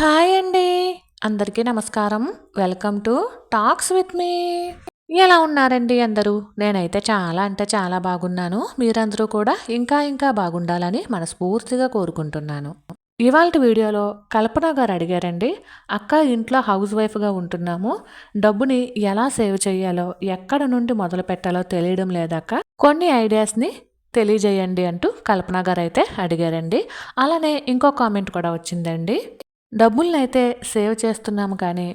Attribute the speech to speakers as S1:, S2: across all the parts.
S1: Hi అండి. అందరికీ నమస్కారం. Welcome to talks with me ఎలా ఉన్నారండి అందరూ? నేనైతే చాలా అంటే చాలా బాగున్నాను. మీరందరూ కూడా ఇంకా ఇంకా బాగుండాలని మనస్ఫూర్తిగా కోరుకుంటున్నాను. ఇవాళ వీడియోలో కల్పన గారు అడిగారండి అక్క ఇంట్లో హౌస్ వైఫ్గా ఉంటున్నాము. డబ్బుని ఎలా సేవ్ చేయాలో ఎక్కడ నుండి మొదలు పెట్టాలో తెలియడం లేదక్క. కొన్ని ఐడియాస్ని తెలియజేయండి అంటూ కల్పన గారు అయితే అడిగారండి. అలానే ఇంకో కామెంట్ కూడా వచ్చిందండి. డబ్బుల్ని అయితే సేవ్ చేస్తున్నాము కానీ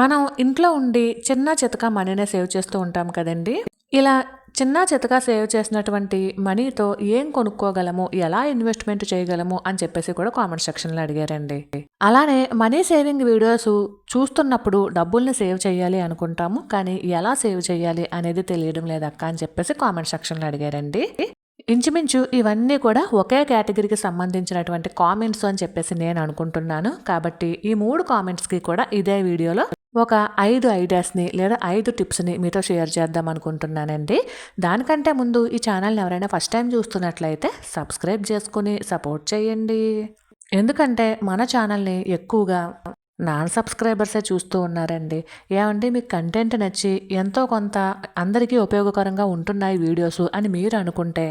S1: మనం ఇంట్లో ఉండి చిన్న చితక మనీనే సేవ్ చేస్తూ ఉంటాం కదండి. ఇలా చిన్న చితక సేవ్ చేసినటువంటి మనీతో ఏం కొనుక్కోగలము ఎలా ఇన్వెస్ట్మెంట్ చేయగలము అని చెప్పేసి కూడా కామెంట్ సెక్షన్లో అడిగారండి. అలానే మనీ సేవింగ్ వీడియోస్ చూస్తున్నప్పుడు డబ్బుల్ని సేవ్ చేయాలి అనుకుంటాము కానీ ఎలా సేవ్ చేయాలి అనేది తెలియడం లేదక్క అని చెప్పేసి కామెంట్ సెక్షన్లో అడిగారండి. ఇంచుమించు ఇవన్నీ కూడా ఒకే కేటగిరీకి సంబంధించినటువంటి కామెంట్స్ అని చెప్పేసి నేను అనుకుంటున్నాను. కాబట్టి ఈ మూడు కామెంట్స్కి కూడా ఇదే వీడియోలో ఒక ఐదు ఐడియాస్ని లేదా ఐదు టిప్స్ని మీతో షేర్ చేద్దాం అనుకుంటున్నానండి. దానికంటే ముందు ఈ ఛానల్ని ఎవరైనా ఫస్ట్ టైం చూస్తున్నట్లయితే సబ్స్క్రైబ్ చేసుకుని సపోర్ట్ చేయండి. ఎందుకంటే మన ఛానల్ని ఎక్కువగా నాన్ సబ్స్క్రైబర్సే చూస్తూ ఉన్నారండి. ఏమండి మీకు కంటెంట్ నచ్చి ఎంతో కొంత అందరికీ ఉపయోగకరంగా ఉంటున్నాయి వీడియోస్ అని మీరు అనుకుంటే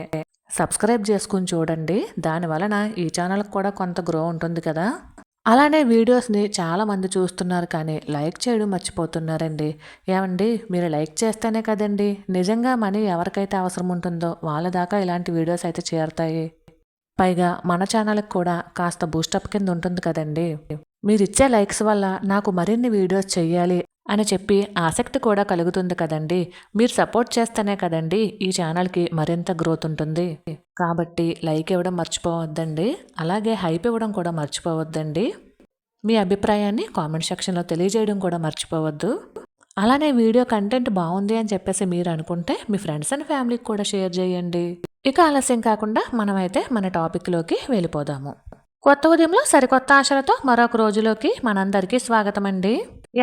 S1: సబ్స్క్రైబ్ చేసుకుని చూడండి. దాని వలన ఈ ఛానల్కి కూడా కొంత గ్రో ఉంటుంది కదా. అలానే వీడియోస్ని చాలామంది చూస్తున్నారు కానీ లైక్ చేయడం మర్చిపోతున్నారండి. ఏమండి మీరు లైక్ చేస్తేనే కదండి. నిజంగా మనీ ఎవరికైతే అవసరం ఉంటుందో వాళ్ళ దాకా ఇలాంటి వీడియోస్ అయితే చేరుతాయి. పైగా మన ఛానల్కి కూడా కాస్త బూస్టప్ కింద ఉంటుంది కదండి. మీరిచ్చే లైక్స్ వల్ల నాకు మరిన్ని వీడియోస్ చేయాలి అని చెప్పి ఆసక్తి కూడా కలుగుతుంది కదండి. మీరు సపోర్ట్ చేస్తేనే కదండి ఈ ఛానల్కి మరింత గ్రోత్ ఉంటుంది. కాబట్టి లైక్ ఇవ్వడం మర్చిపోవద్దండి. అలాగే హైప్ ఇవ్వడం కూడా మర్చిపోవద్దండి. మీ అభిప్రాయాన్ని కామెంట్ సెక్షన్లో తెలియజేయడం కూడా మర్చిపోవద్దు. అలానే వీడియో కంటెంట్ బాగుంది అని చెప్పేసి మీరు అనుకుంటే మీ ఫ్రెండ్స్ అండ్ ఫ్యామిలీకి కూడా షేర్ చేయండి. ఇక ఆలస్యం కాకుండా మనమైతే మన టాపిక్లోకి వెళ్ళిపోదాము. కొత్త ఉదయంలో సరికొత్త ఆశలతో మరొక రోజులోకి మనందరికీ స్వాగతం అండి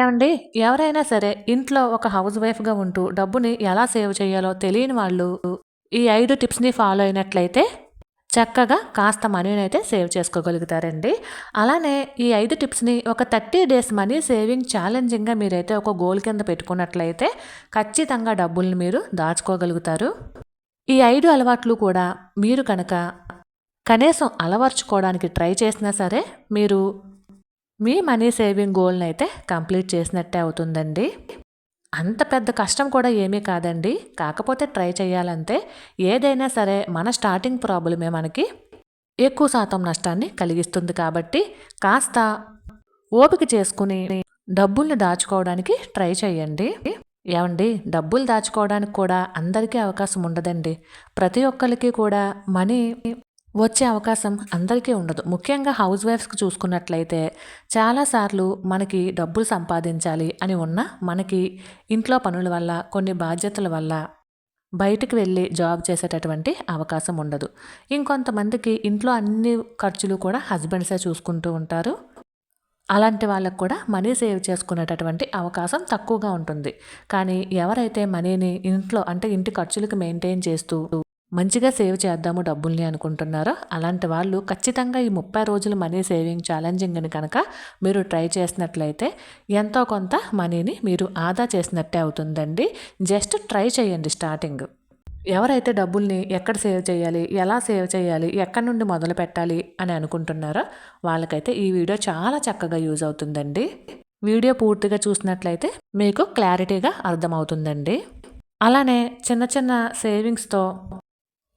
S1: ఏమండి? ఎవరైనా సరే ఇంట్లో ఒక హౌస్ వైఫ్గా ఉంటూ డబ్బుని ఎలా సేవ్ చేయాలో తెలియని వాళ్ళు ఈ ఐదు టిప్స్ని ఫాలో అయినట్లయితే చక్కగా కాస్త మనీని అయితే సేవ్ చేసుకోగలుగుతారండి. అలానే ఈ ఐదు టిప్స్ని ఒక థర్టీ డేస్ మనీ సేవింగ్ ఛాలెంజింగ్గా మీరైతే ఒక గోల్ కింద పెట్టుకున్నట్లయితే ఖచ్చితంగా డబ్బుల్ని మీరు దాచుకోగలుగుతారు. ఈ ఐదు అలవాట్లు కూడా మీరు కనుక కనీసం అలవర్చుకోవడానికి ట్రై చేసినా సరే మీరు మీ మనీ సేవింగ్ గోల్ని అయితే కంప్లీట్ చేసినట్టే అవుతుందండి. అంత పెద్ద కష్టం కూడా ఏమీ కాదండి. కాకపోతే ట్రై చేయాలంటే ఏదైనా సరే మన స్టార్టింగ్ ప్రాబ్లమే మనకి ఎక్కువ శాతం నష్టాన్ని కలిగిస్తుంది కాబట్టి కాస్త ఓపిక చేసుకుని డబ్బుల్ని దాచుకోవడానికి ట్రై చేయండి. ఏమండి? డబ్బులు దాచుకోవడానికి కూడా అందరికీ అవకాశం ఉండదండి. ప్రతి ఒక్కరికి కూడా మనీ వచ్చే అవకాశం అందరికీ ఉండదు. ముఖ్యంగా హౌస్ వైఫ్స్కి చూసుకున్నట్లయితే చాలాసార్లు మనకి డబ్బులు సంపాదించాలి అని ఉన్న మనకి ఇంట్లో పనుల వల్ల కొన్ని బాధ్యతల వల్ల బయటకు వెళ్ళి జాబ్ చేసేటటువంటి అవకాశం ఉండదు. ఇంకొంతమందికి ఇంట్లో అన్ని ఖర్చులు కూడా హస్బెండ్సే చూసుకుంటూ ఉంటారు. అలాంటి వాళ్ళకు కూడా మనీ సేవ్ చేసుకునేటటువంటి అవకాశం తక్కువగా ఉంటుంది. కానీ ఎవరైతే మనీని ఇంట్లో అంటే ఇంటి ఖర్చులకు మెయింటైన్ చేస్తూ మంచిగా సేవ్ చేద్దాము డబ్బుల్ని అనుకుంటున్నారో? అలాంటి వాళ్ళు ఖచ్చితంగా ఈ ముప్పై రోజుల మనీ సేవింగ్ ఛాలెంజింగ్ అని కనుక మీరు ట్రై చేసినట్లయితే ఎంతో కొంత మనీని మీరు ఆదా చేసినట్టే అవుతుందండి. జస్ట్ ట్రై చేయండి స్టార్టింగ్. ఎవరైతే డబ్బుల్ని ఎక్కడ సేవ్ చేయాలి ఎలా సేవ్ చేయాలి ఎక్కడి నుండి మొదలు పెట్టాలి అని అనుకుంటున్నారో వాళ్ళకైతే ఈ వీడియో చాలా చక్కగా యూజ్ అవుతుందండి. వీడియో పూర్తిగా చూసినట్లయితే మీకు క్లారిటీగా అర్థమవుతుందండి. అలానే చిన్న చిన్న సేవింగ్స్తో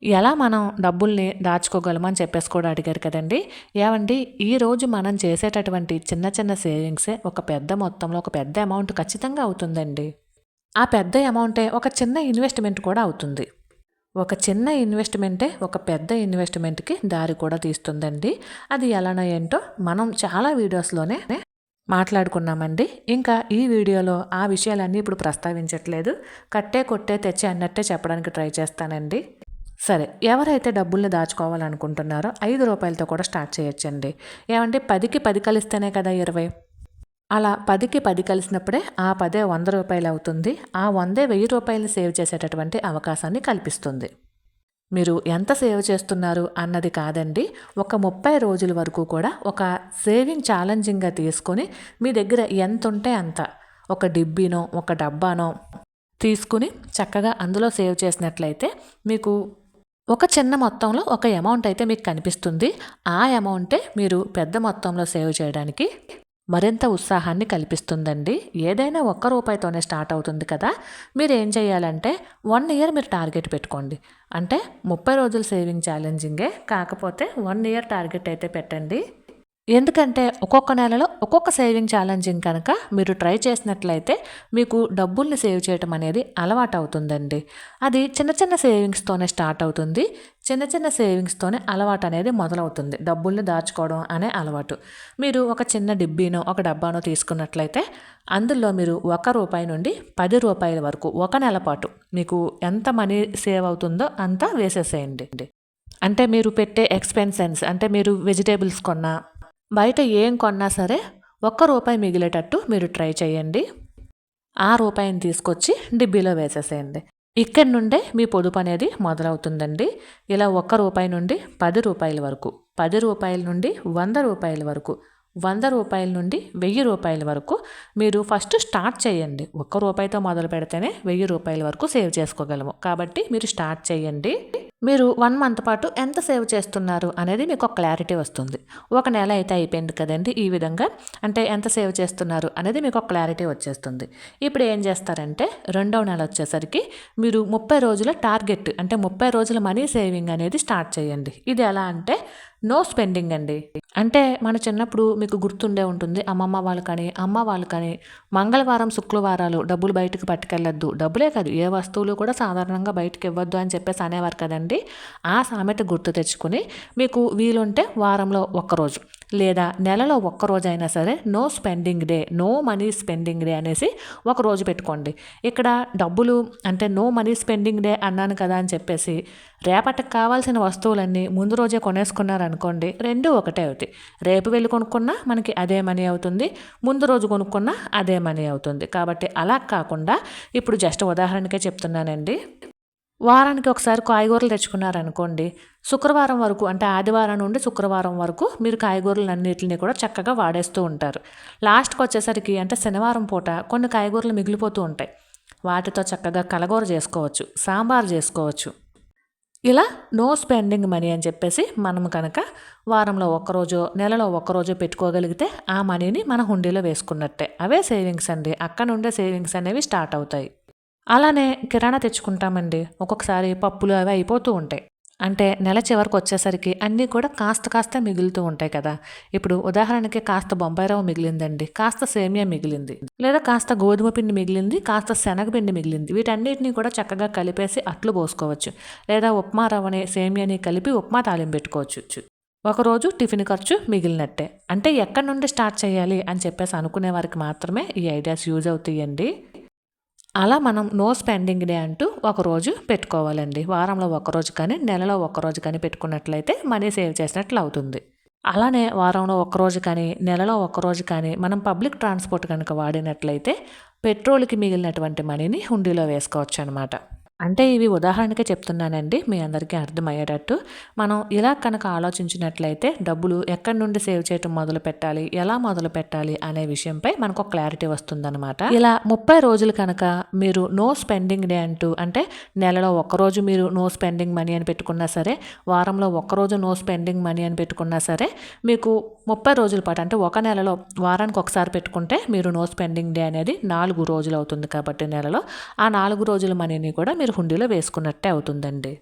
S1: ఎలా మనం డబ్బుల్ని దాచుకోగలమని చెప్పేసి కూడా అడిగారు కదండి. ఏమండి ఈరోజు మనం చేసేటటువంటి చిన్న చిన్న సేవింగ్సే ఒక పెద్ద మొత్తంలో ఒక పెద్ద అమౌంట్ ఖచ్చితంగా అవుతుందండి. ఆ పెద్ద అమౌంటే ఒక చిన్న ఇన్వెస్ట్మెంట్ కూడా అవుతుంది. ఒక చిన్న ఇన్వెస్ట్మెంటే ఒక పెద్ద ఇన్వెస్ట్మెంట్కి దారి కూడా తీస్తుందండి. అది ఎలానో ఏంటో మనం చాలా వీడియోస్లోనే మాట్లాడుకున్నామండి. ఇంకా ఈ వీడియోలో ఆ విషయాలన్నీ ఇప్పుడు ప్రస్తావించట్లేదు. కట్టే కొట్టే తెచ్చి అన్నట్టే చెప్పడానికి ట్రై చేస్తానండి. సరే ఎవరైతే డబ్బుల్ని దాచుకోవాలనుకుంటున్నారో ఐదు రూపాయలతో కూడా స్టార్ట్ చేయొచ్చండి. ఏమంటే పదికి పది కలిస్తేనే కదా ఇరవై? అలా పదికి పది కలిసినప్పుడే ఆ పదే వంద రూపాయలు అవుతుంది. ఆ వందే వెయ్యి రూపాయలు సేవ్ చేసేటటువంటి అవకాశాన్ని కల్పిస్తుంది. మీరు ఎంత సేవ్ చేస్తున్నారు అన్నది కాదండి. ఒక ముప్పై రోజుల వరకు కూడా ఒక సేవింగ్ ఛాలెంజింగ్గా తీసుకొని మీ దగ్గర ఎంత ఉంటే అంత. ఒక డిబ్బీనో ఒక డబ్బానో తీసుకుని చక్కగా అందులో సేవ్ చేసినట్లయితే మీకు ఒక చిన్న మొత్తంలో ఒక అమౌంట్ అయితే మీకు కనిపిస్తుంది. ఆ అమౌంటే మీరు పెద్ద మొత్తంలో సేవ్ చేయడానికి మరింత ఉత్సాహాన్ని కల్పిస్తుందండి. ఏదైనా ఒక్క రూపాయితోనే స్టార్ట్ అవుతుంది కదా. మీరు ఏం చేయాలంటే వన్ ఇయర్ మీరు టార్గెట్ పెట్టుకోండి. అంటే ముప్పై రోజుల సేవింగ్ ఛాలెంజింగే కాకపోతే వన్ ఇయర్ టార్గెట్ అయితే పెట్టండి. ఎందుకంటే ఒక్కొక్క నెలలో ఒక్కొక్క సేవింగ్ ఛాలెంజింగ్ కనుక మీరు ట్రై చేసినట్లయితే మీకు డబ్బుల్ని సేవ్ చేయటం అనేది అలవాటు అవుతుందండి అది చిన్న చిన్న సేవింగ్స్తోనే స్టార్ట్ అవుతుంది. చిన్న చిన్న సేవింగ్స్తోనే అలవాటు అనేది మొదలవుతుంది. డబ్బుల్ని దాచుకోవడం అనే అలవాటు. మీరు ఒక చిన్న డిబ్బీనో ఒక డబ్బానో తీసుకున్నట్లయితే అందులో మీరు ఒక రూపాయి నుండి పది రూపాయల వరకు ఒక నెల పాటు మీకు ఎంత మనీ సేవ్ అవుతుందో అంతా వేసేసేయండి. అంటే మీరు పెట్టే ఎక్స్పెన్సెన్స్ అంటే మీరు వెజిటేబుల్స్ కొన్నా బయట ఏం కొన్నా సరే ఒక్క రూపాయి మిగిలేటట్టు మీరు ట్రై చేయండి. ఆ రూపాయిని తీసుకొచ్చి డిబ్బీలో వేసేసేయండి. ఇక్కడి నుండే మీ పొదుపు అనేది మొదలవుతుందండి. ఇలా ఒక్క రూపాయి నుండి పది రూపాయల వరకు పది రూపాయల నుండి వంద రూపాయల వరకు వంద రూపాయల నుండి వెయ్యి రూపాయల వరకు మీరు ఫస్ట్ స్టార్ట్ చేయండి. ఒక్క రూపాయితో మొదలు పెడితేనే వెయ్యి రూపాయల వరకు సేవ్ చేసుకోగలము. కాబట్టి మీరు స్టార్ట్ చేయండి. మీరు వన్ మంత్ పాటు ఎంత సేవ్ చేస్తున్నారు అనేది మీకు ఒక క్లారిటీ వస్తుంది. ఒక నెల అయితే అయిపోయింది కదండి ఈ విధంగా. అంటే ఎంత సేవ్ చేస్తున్నారు అనేది మీకు ఒక క్లారిటీ వచ్చేస్తుంది. ఇప్పుడు ఏం చేస్తారంటే రెండవ నెల వచ్చేసరికి మీరు ముప్పై రోజుల టార్గెట్ అంటే ముప్పై రోజుల మనీ సేవింగ్ అనేది స్టార్ట్ చేయండి. ఇది ఎలా అంటే నో స్పెండింగ్ అండి. అంటే మన చిన్నప్పుడు మీకు గుర్తుండే ఉంటుంది అమ్మమ్మ వాళ్ళు కానీ అమ్మ వాళ్ళు కానీ మంగళవారం శుక్రవారాలు డబ్బులు బయటకు పట్టుకెళ్ళొద్దు. డబ్బులే కాదు ఏ వస్తువులు కూడా సాధారణంగా బయటకు ఇవ్వద్దు అని చెప్పేసి అనేవారు కదండి. ఆ సామెత గుర్తు తెచ్చుకుని మీకు వీలుంటే వారంలో ఒక్కరోజు లేదా నెలలో ఒక్కరోజైనా అయినా సరే no spending day no money spending day అనేసి ఒక రోజు పెట్టుకోండి. ఇక్కడ డబ్బులు అంటే నో మనీ స్పెండింగ్ డే అన్నాను కదా అని చెప్పేసి రేపటికి కావాల్సిన వస్తువులన్నీ ముందు రోజే కొనేసుకున్నారనుకోండి రెండు ఒకటే అవుతాయి. రేపు వెళ్ళి కొనుక్కున్నా మనకి అదే మనీ అవుతుంది ముందు రోజు కొనుక్కున్నా అదే మనీ అవుతుంది. కాబట్టి అలా కాకుండా ఇప్పుడు జస్ట్ ఉదాహరణకే చెప్తున్నానండి. వారానికి ఒకసారి కాయగూరలు తెచ్చుకున్నారనుకోండి శుక్రవారం వరకు అంటే ఆదివారం నుండి శుక్రవారం వరకు మీరు కాయగూరలు అన్నింటిని కూడా చక్కగా వాడేస్తూ ఉంటారు. లాస్ట్కి వచ్చేసరికి అంటే శనివారం పూట కొన్ని కాయగూరలు మిగిలిపోతూ ఉంటాయి. వాటితో చక్కగా కలగూర చేసుకోవచ్చు సాంబార్ చేసుకోవచ్చు. ఇలా నో స్పెండింగ్ మనీ అని చెప్పేసి మనం కనుక వారంలో ఒక్కరోజో నెలలో ఒక్కరోజో పెట్టుకోగలిగితే ఆ మనీని మన హుండీలో వేసుకున్నట్టే. అవే సేవింగ్స్ అండి. అక్కడ నుండే సేవింగ్స్ అనేవి స్టార్ట్ అవుతాయి. అలానే కిరాణా తెచ్చుకుంటామండి. ఒక్కొక్కసారి పప్పులు అవి అయిపోతూ ఉంటాయి. అంటే నెల చివరికి వచ్చేసరికి అన్నీ కూడా కాస్త కాస్త మిగులుతూ ఉంటాయి కదా. ఇప్పుడు ఉదాహరణకి కాస్త బొంబాయి రవ్వ మిగిలిందండి కాస్త సేమియా మిగిలింది లేదా కాస్త గోధుమ పిండి మిగిలింది కాస్త శనగపిండి మిగిలింది. వీటన్నిటిని కూడా చక్కగా కలిపేసి అట్లు పోసుకోవచ్చు లేదా ఉప్మా రవ్వని సేమియాని కలిపి ఉప్మా తాలింపు పెట్టుకోవచ్చు. ఒకరోజు టిఫిన్ ఖర్చు మిగిలినట్టే. అంటే ఎక్కడి నుండి స్టార్ట్ చేయాలి అని చెప్పేసి అనుకునే వారికి మాత్రమే ఈ ఐడియాస్ యూజ్ అవుతాయండి. అలా మనం నో స్పెండింగ్ డే అంటూ ఒకరోజు పెట్టుకోవాలండి. వారంలో ఒకరోజు కానీ నెలలో ఒకరోజు కానీ పెట్టుకున్నట్లయితే మనీ సేవ్ చేసినట్లు అవుతుంది. అలానే వారంలో ఒకరోజు కానీ నెలలో ఒకరోజు కానీ మనం పబ్లిక్ ట్రాన్స్పోర్ట్ కనుక వాడినట్లయితే పెట్రోల్కి మిగిలినటువంటి మనీని హుండీలో వేసుకోవచ్చు అనమాట అంటే ఇవి ఉదాహరణకే చెప్తున్నానండి మీ అందరికీ అర్థమయ్యేటట్టు. మనం ఇలా కనుక ఆలోచించినట్లయితే డబ్బులు ఎక్కడి నుండి సేవ్ చేయటం మొదలు పెట్టాలి ఎలా మొదలు పెట్టాలి అనే విషయంపై మనకు క్లారిటీ వస్తుందన్నమాట. ఇలా ముప్పై రోజులు కనుక మీరు నో స్పెండింగ్ డే అంటూ అంటే నెలలో ఒక్కరోజు మీరు నో స్పెండింగ్ మనీ అని పెట్టుకున్నా సరే వారంలో ఒక్కరోజు నో స్పెండింగ్ మనీ అని పెట్టుకున్నా సరే మీకు ముప్పై రోజుల పాటు అంటే ఒక నెలలో వారానికి ఒకసారి పెట్టుకుంటే మీరు నో స్పెండింగ్ డే అనేది నాలుగు రోజులు అవుతుంది కాబట్టి నెలలో. ఆ నాలుగు రోజుల మనీని కూడా మీరు హుండీలో వేసుకున్నట్టే అవుతుందండి.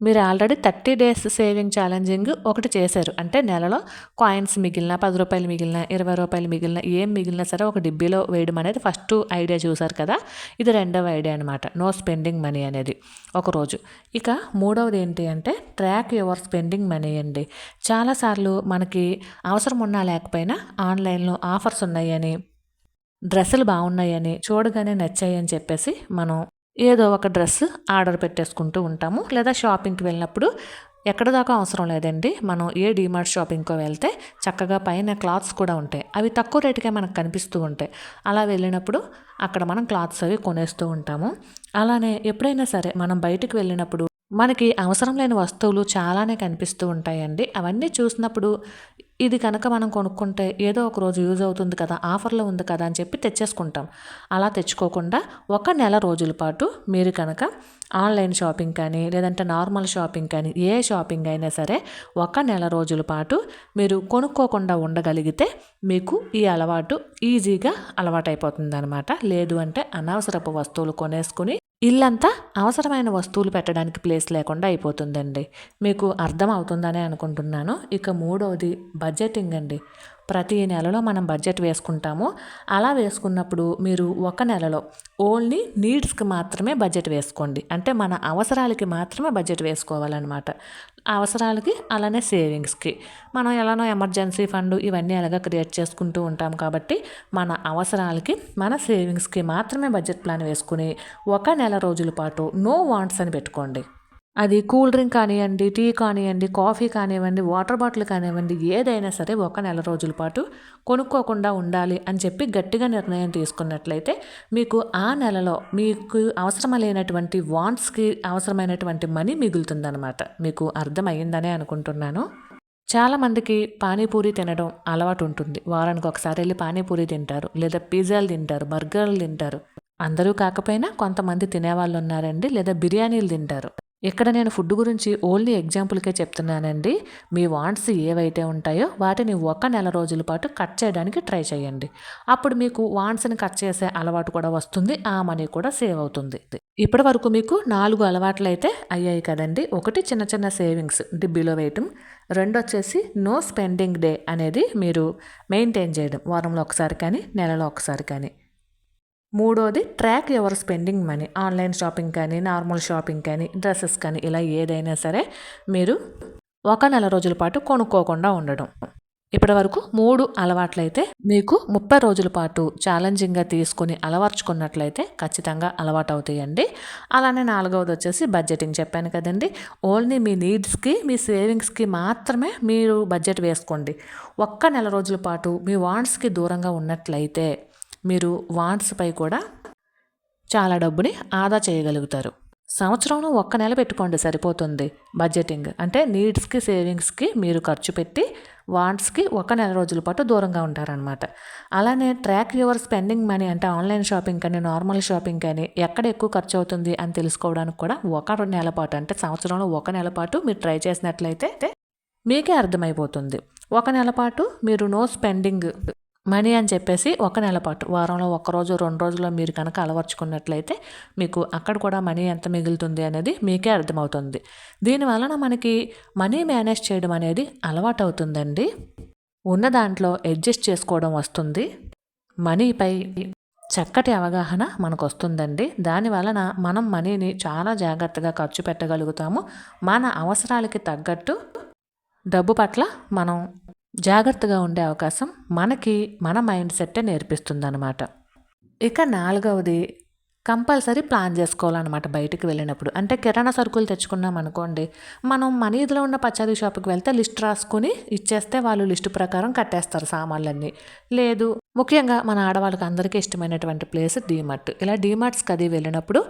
S1: మీరు already thirty days saving challenging ఒకటి చేశారు. అంటే నెలలో కాయిన్స్ మిగిలిన పది రూపాయలు మిగిలిన ఇరవై రూపాయలు మిగిలిన ఏం మిగిలినా సరే ఒక డిబ్బీలో వేయడం అనేది ఫస్ట్ ఐడియా చూసారు కదా! ఇది రెండవ ఐడియా అనమాట నో స్పెండింగ్ మనీ అనేది. ఒకరోజు ఇక మూడవది ఏంటి అంటే ట్రాక్ యువర్ స్పెండింగ్ మనీ అండి. చాలాసార్లు మనకి అవసరం ఉన్నా లేకపోయినా ఆన్లైన్లో ఆఫర్స్ ఉన్నాయని డ్రెస్సులు బాగున్నాయని చూడగానే నచ్చాయని చెప్పేసి మనం ఏదో ఒక డ్రెస్ ఆర్డర్ పెట్టేసుకుంటూ ఉంటాము. లేదా షాపింగ్కి వెళ్ళినప్పుడు ఎక్కడ దాకా అవసరం లేదండి. మనం ఏ డీమార్ట్ షాపింగ్కో వెళ్తే చక్కగా పైన క్లాత్స్ కూడా ఉంటాయి. అవి తక్కువ రేటుకే మనకు కనిపిస్తూ ఉంటాయి. అలా వెళ్ళినప్పుడు అక్కడ మనం క్లాత్స్ అవి కొనేస్తూ ఉంటాము. అలానే ఎప్పుడైనా సరే మనం బయటికి వెళ్ళినప్పుడు మనకి అవసరం లేని వస్తువులు చాలానే కనిపిస్తూ ఉంటాయండి. అవన్నీ చూసినప్పుడు ఇది కనుక మనం కొనుక్కుంటే ఏదో ఒక రోజు యూజ్ అవుతుంది కదా ఆఫర్లో ఉంది కదా అని చెప్పి తెచ్చేసుకుంటాం. అలా తెచ్చుకోకుండా ఒక నెల రోజుల పాటు మీరు కనుక ఆన్లైన్ షాపింగ్ కానీ లేదంటే నార్మల్ షాపింగ్ కానీ ఏ షాపింగ్ అయినా సరే ఒక నెల రోజుల పాటు మీరు కొనుక్కోకుండా ఉండగలిగితే మీకు ఈ అలవాటు ఈజీగా అలవాటైపోతుంది అనమాట లేదు అంటే అనవసరపు వస్తువులు కొనేసుకుని ఇల్లంతా అవసరమైన వస్తువులు పెట్టడానికి ప్లేస్ లేకుండా అయిపోతుందండి. మీకు అర్థం అవుతుందని అనుకుంటున్నాను. ఇక మూడవది బడ్జెటింగ్ అండి. ప్రతి నెలలో మనం బడ్జెట్ వేసుకుంటాము. అలా వేసుకున్నప్పుడు మీరు ఒక నెలలో ఓన్లీ నీడ్స్కి మాత్రమే బడ్జెట్ వేసుకోండి. అంటే మన అవసరాలకి మాత్రమే బడ్జెట్ వేసుకోవాలన్నమాట. అవసరాలకి అలానే సేవింగ్స్కి. మనం ఎలానో ఎమర్జెన్సీ ఫండ్ ఇవన్నీ ఎలాగ క్రియేట్ చేసుకుంటూ ఉంటాం కాబట్టి మన అవసరాలకి మన సేవింగ్స్కి మాత్రమే బడ్జెట్ ప్లాన్ వేసుకుని ఒక నెల రోజుల పాటు నో వాంట్స్ అని పెట్టుకోండి. అది కూల్ డ్రింక్ కానివ్వండి టీ కానివ్వండి కాఫీ కానివ్వండి వాటర్ బాటిల్ కానివ్వండి ఏదైనా సరే ఒక నెల రోజుల పాటు కొనుక్కోకుండా ఉండాలి అని చెప్పి గట్టిగా నిర్ణయం తీసుకున్నట్లయితే మీకు ఆ నెలలో మీకు అవసరం లేనటువంటి వాంట్స్కి అవసరమైనటువంటి మనీ మిగులుతుందనమాట మీకు అర్థమయ్యిందనే అనుకుంటున్నాను. చాలామందికి పానీపూరి తినడం అలవాటు ఉంటుంది. వారానికి ఒకసారి వెళ్ళి పానీపూరి తింటారు లేదా పిజ్జాలు తింటారు బర్గర్లు తింటారు. అందరూ కాకపోయినా కొంతమంది తినేవాళ్ళు ఉన్నారండి లేదా బిర్యానీలు తింటారు. ఇక్కడ నేను ఫుడ్ గురించి ఓన్లీ ఎగ్జాంపుల్కే చెప్తున్నానండి. మీ వాంట్స్ ఏవైతే ఉంటాయో వాటిని ఒక నెల రోజుల పాటు కట్ చేయడానికి ట్రై చేయండి. అప్పుడు మీకు వాంట్స్ని కట్ చేసే అలవాటు కూడా వస్తుంది ఆ మనీ కూడా సేవ్ అవుతుంది. ఇప్పటి వరకు మీకు నాలుగు అలవాట్లు అయితే అయ్యాయి కదండి. ఒకటి చిన్న చిన్న సేవింగ్స్ డిబ్బీలో వేయటం. రెండు వచ్చేసి నో స్పెండింగ్ డే అనేది మీరు మెయింటైన్ చేయడం వారంలో ఒకసారి కానీ నెలలో ఒకసారి కానీ. మూడోది track ever spending money. Online shopping కానీ నార్మల్ షాపింగ్ కానీ డ్రెస్సెస్ కానీ ఇలా ఏదైనా సరే మీరు ఒక నెల రోజుల పాటు కొనుక్కోకుండా ఉండడం. ఇప్పటి వరకు మూడు అలవాట్లయితే మీకు ముప్పై రోజుల పాటు ఛాలెంజింగ్గా తీసుకుని అలవర్చుకున్నట్లయితే ఖచ్చితంగా అలవాటు అవుతాయండి అలానే నాలుగవది వచ్చేసి బడ్జెటింగ్ చెప్పాను కదండి. ఓన్లీ మీ నీడ్స్కి మీ సేవింగ్స్కి మాత్రమే మీరు బడ్జెట్ వేసుకోండి. ఒక్క నెల రోజుల పాటు మీ వాంట్స్కి దూరంగా ఉన్నట్లయితే మీరు వాంట్స్పై కూడా చాలా డబ్బుని ఆదా చేయగలుగుతారు. సంవత్సరంలో ఒక్క నెల పెట్టుకోండి సరిపోతుంది బడ్జెటింగ్. అంటే నీడ్స్కి సేవింగ్స్కి మీరు ఖర్చు పెట్టి వాంట్స్కి ఒక నెల రోజుల పాటు దూరంగా ఉంటారనమాట అలానే ట్రాక్ యువర్ స్పెండింగ్ మనీ అంటే ఆన్లైన్ షాపింగ్ కానీ నార్మల్ షాపింగ్ కానీ ఎక్కడ ఎక్కువ ఖర్చు అవుతుంది అని తెలుసుకోవడానికి కూడా ఒక నెల పాటు అంటే సంవత్సరంలో ఒక నెల పాటు మీరు ట్రై చేసినట్లయితే మీకే అర్థమైపోతుంది. ఒక నెల పాటు మీరు నో స్పెండింగ్ మనీ అని చెప్పేసి ఒక నెల పాటు వారంలో ఒక రోజు రెండు రోజుల్లో మీరు కనుక అలవర్చుకున్నట్లయితే మీకు అక్కడ కూడా మనీ ఎంత మిగులుతుంది అనేది మీకే అర్థమవుతుంది. దీని వలన మనకి మనీ మేనేజ్ చేయడం అనేది అలవాటు అవుతుందండి ఉన్న దాంట్లో అడ్జస్ట్ చేసుకోవడం వస్తుంది. మనీపై చక్కటి అవగాహన మనకు వస్తుందండి దాని వలన మనం మనీని చాలా జాగ్రత్తగా ఖర్చు పెట్టగలుగుతాము. మన అవసరాలకి తగ్గట్టు డబ్బు పట్ల మనం జాగ్రత్తగా ఉండే అవకాశం మనకి మన మైండ్ సెట్టే నేర్పిస్తుందనమాట ఇక నాలుగవది కంపల్సరీ ప్లాన్ చేసుకోవాలన్నమాట బయటికి వెళ్ళినప్పుడు. అంటే కిరాణా సరుకులు తెచ్చుకున్నాం అనుకోండి మనం మన ఇదిలో ఉన్న పచారీ షాప్కి వెళ్తే లిస్ట్ రాసుకుని ఇచ్చేస్తే వాళ్ళు లిస్టు ప్రకారం కట్టేస్తారు సామాన్లన్నీ. లేదు ముఖ్యంగా మన ఆడవాళ్ళకి అందరికీ ఇష్టమైనటువంటి ప్లేస్ డీమార్ట్. ఇలా డీమార్ట్స్కి అది వెళ్ళినప్పుడు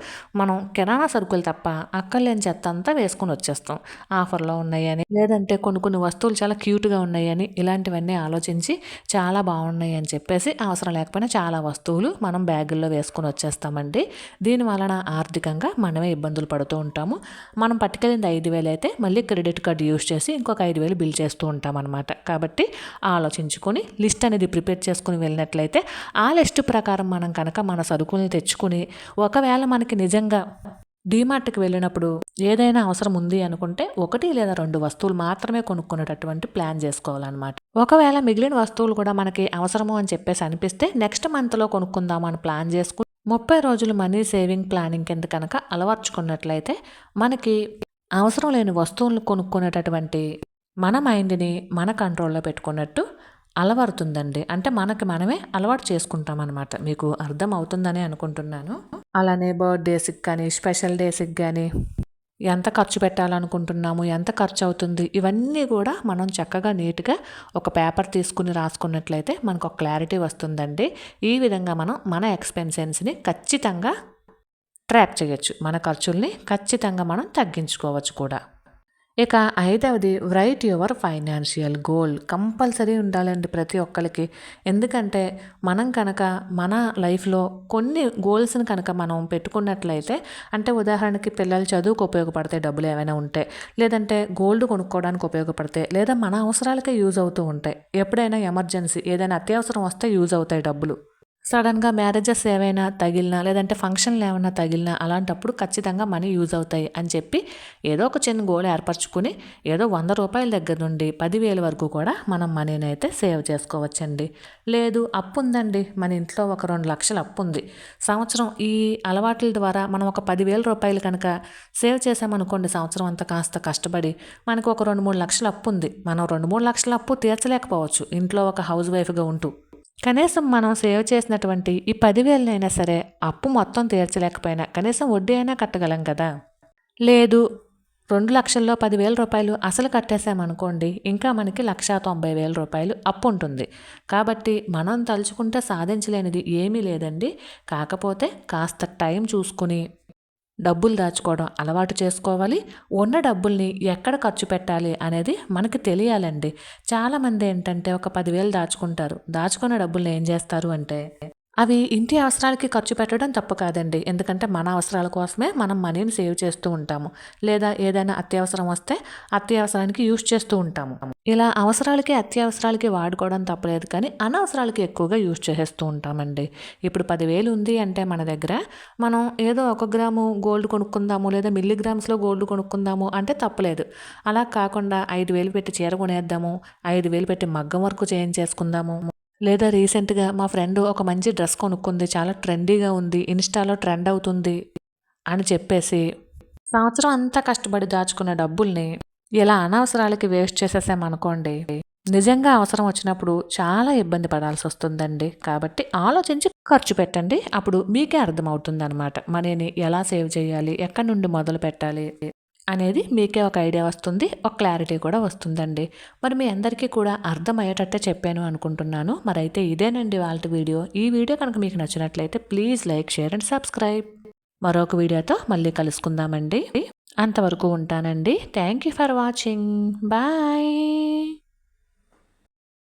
S1: మనం కిరాణా సరుకులు తప్ప అక్కర్లేని చెత్త అంతా వేసుకొని వచ్చేస్తాం. ఆఫర్లో ఉన్నాయని లేదంటే కొన్ని కొన్ని వస్తువులు చాలా క్యూట్గా ఉన్నాయని ఇలాంటివన్నీ ఆలోచించి చాలా బాగున్నాయి అని చెప్పేసి అవసరం లేకపోయినా చాలా వస్తువులు మనం బ్యాగుల్లో వేసుకొని వచ్చేస్తామండి. దీని వలన ఆర్థికంగా మనమే ఇబ్బందులు పడుతూ ఉంటాము. మనం పట్టుకెళ్ళింది ఐదు వేలు అయితే మళ్ళీ క్రెడిట్ కార్డు యూస్ చేసి ఇంకొక ఐదు వేలు బిల్ చేస్తూ ఉంటాం అనమాట కాబట్టి ఆలోచించుకొని లిస్ట్ అనేది ప్రిపేర్ చేసుకుని వెళ్ళినట్లయితే ఆ లిస్ట్ ప్రకారం మనం కనుక మన సరుకుల్ని తెచ్చుకుని ఒకవేళ మనకి నిజంగా డీమార్ట్కి వెళ్ళినప్పుడు ఏదైనా అవసరం ఉంది అనుకుంటే ఒకటి లేదా రెండు వస్తువులు మాత్రమే కొనుక్కునేటటువంటి ప్లాన్ చేసుకోవాలన్నమాట. ఒకవేళ మిగిలిన వస్తువులు కూడా మనకి అవసరము అని చెప్పేసి అనిపిస్తే నెక్స్ట్ మంత్లో కొనుక్కుందాం అని ప్లాన్ చేసుకుని ముప్పై రోజులు మనీ సేవింగ్ ప్లానింగ్ కింద కనుక అలవర్చుకున్నట్లయితే మనకి అవసరం లేని వస్తువులను కొనుక్కునేటటువంటి మన మైండ్ని మన కంట్రోల్లో పెట్టుకున్నట్టు అలవడుతుందండి అంటే మనకి మనమే అలవాటు చేసుకుంటాం అనమాట మీకు అర్థం అవుతుందని అనుకుంటున్నాను. అలానే బర్త్డేస్కి కానీ స్పెషల్ డేస్కి కానీ ఎంత ఖర్చు పెట్టాలనుకుంటున్నాము ఎంత ఖర్చు అవుతుంది ఇవన్నీ కూడా మనం చక్కగా నీట్గా ఒక పేపర్ తీసుకుని రాసుకున్నట్లయితే మనకు ఒక క్లారిటీ వస్తుందండి. ఈ విధంగా మనం మన ఎక్స్పెన్సెన్స్ని ఖచ్చితంగా ట్రాక్ చేయొచ్చు. మన ఖర్చుల్ని ఖచ్చితంగా మనం తగ్గించుకోవచ్చు కూడా. ఇక ఐదవది write your financial goal compulsory ఉండాలండి ప్రతి ఒక్కరికి ఎందుకంటే మనం కనుక మన లైఫ్లో కొన్ని గోల్స్ని కనుక మనం పెట్టుకున్నట్లయితే అంటే ఉదాహరణకి పిల్లల చదువుకు ఉపయోగపడతాయి డబ్బులు ఏమైనా ఉంటే లేదంటే గోల్డ్ కొనుక్కోవడానికి ఉపయోగపడతాయి లేదా మన అవసరాలకే యూజ్ అవుతూ ఉంటాయి. ఎప్పుడైనా ఎమర్జెన్సీ ఏదైనా అత్యవసరం వస్తే యూజ్ అవుతాయి డబ్బులు. సడన్గా మ్యారేజెస్ ఏవైనా తగిలినా లేదంటే ఫంక్షన్లు ఏమైనా తగిలినా అలాంటప్పుడు ఖచ్చితంగా మనీ యూజ్ అవుతాయి అని చెప్పి ఏదో ఒక చిన్న గోల్ ఏర్పరచుకుని ఏదో వంద రూపాయల దగ్గర నుండి పదివేల వరకు కూడా మనం మనీని అయితే సేవ్ చేసుకోవచ్చండి. లేదు అప్పు ఉందండి. మన ఇంట్లో ఒక రెండు లక్షలు అప్పు ఉంది. సంవత్సరం ఈ అలవాట్ల ద్వారా మనం ఒక పదివేల రూపాయలు కనుక సేవ్ చేసామనుకోండి సంవత్సరం అంతా కాస్త కష్టపడి మనకు ఒక రెండు మూడు లక్షలు అప్పు ఉంది. మనం రెండు మూడు లక్షల అప్పు తీర్చలేకపోవచ్చు. ఇంట్లో ఒక హౌస్ వైఫ్గా ఉంటూ కనీసం మనం సేవ్ చేసినటువంటి ఈ పదివేలనైనా సరే అప్పు మొత్తం తీర్చలేకపోయినా కనీసం వడ్డీ అయినా కట్టగలం కదా. లేదు రెండు లక్షల్లో పదివేల రూపాయలు అసలు కట్టేసామనుకోండి ఇంకా మనకి లక్షా తొంభై వేల రూపాయలు అప్పు ఉంటుంది. కాబట్టి మనం తలుచుకుంటే సాధించలేనిది ఏమీ లేదండి. కాకపోతే కాస్త టైం చూసుకుని డబ్బులు దాచుకోవడం అలవాటు చేసుకోవాలి. ఉన్న డబ్బుల్ని ఎక్కడ ఖర్చు పెట్టాలి అనేది మనకి తెలియాలండి. చాలామంది ఏంటంటే ఒక పదివేలు దాచుకుంటారు. దాచుకున్న డబ్బుల్ని ఏం చేస్తారు అంటే అవి ఇంటి అవసరాలకి ఖర్చు పెట్టడం తప్పు కాదండి. ఎందుకంటే మన అవసరాల కోసమే మనం మనీని సేవ్ చేస్తూ ఉంటాము. లేదా ఏదైనా అత్యవసరం వస్తే అత్యవసరానికి యూజ్ చేస్తూ ఉంటాము. ఇలా అవసరాలకి అత్యవసరాలకి వాడుకోవడం తప్పలేదు కానీ అనవసరాలకి ఎక్కువగా యూజ్ చేసేస్తూ ఉంటామండి. ఇప్పుడు పదివేలు ఉంది అంటే మన దగ్గర మనం ఏదో ఒక గ్రాము గోల్డ్ కొనుక్కుందాము లేదా మిల్లీగ్రామ్స్లో గోల్డ్ కొనుక్కుందాము అంటే తప్పలేదు. అలా కాకుండా ఐదు వేలు పెట్టి చీర కొనేద్దాము ఐదు వేలు పెట్టి మగ్గం వర్క్ చేయించేసుకుందాము. లేదా రీసెంట్గా మా ఫ్రెండ్ ఒక మంచి డ్రెస్ కొనుక్కుంది. చాలా ట్రెండీగా ఉంది. ఇన్స్టాలో ట్రెండ్ అవుతుంది అని చెప్పేసి సంవత్సరం అంతా కష్టపడి దాచుకున్న డబ్బుల్ని ఇలా అనవసరాలకి వేస్ట్ చేసేసామనుకోండి నిజంగా అవసరం వచ్చినప్పుడు చాలా ఇబ్బంది పడాల్సి వస్తుందండి. కాబట్టి ఆలోచించి ఖర్చు పెట్టండి. అప్పుడు మీకే అర్థమవుతుంది అనమాట మనీని ఎలా సేవ్ చేయాలి? ఎక్కడి నుండి మొదలు పెట్టాలి? అనేది మీకే ఒక ఐడియా వస్తుంది ఒక క్లారిటీ కూడా వస్తుందండి. మరి మీ అందరికీ కూడా అర్థమయ్యేటట్టే చెప్పాను అనుకుంటున్నాను. మరి అయితే ఇదేనండి వాళ్ళ వీడియో. ఈ వీడియో కనుక మీకు నచ్చినట్లయితే please like share and subscribe. మరొక వీడియోతో మళ్ళీ కలుసుకుందామండి. అంతవరకు ఉంటానండి. Thank you for watching. Bye.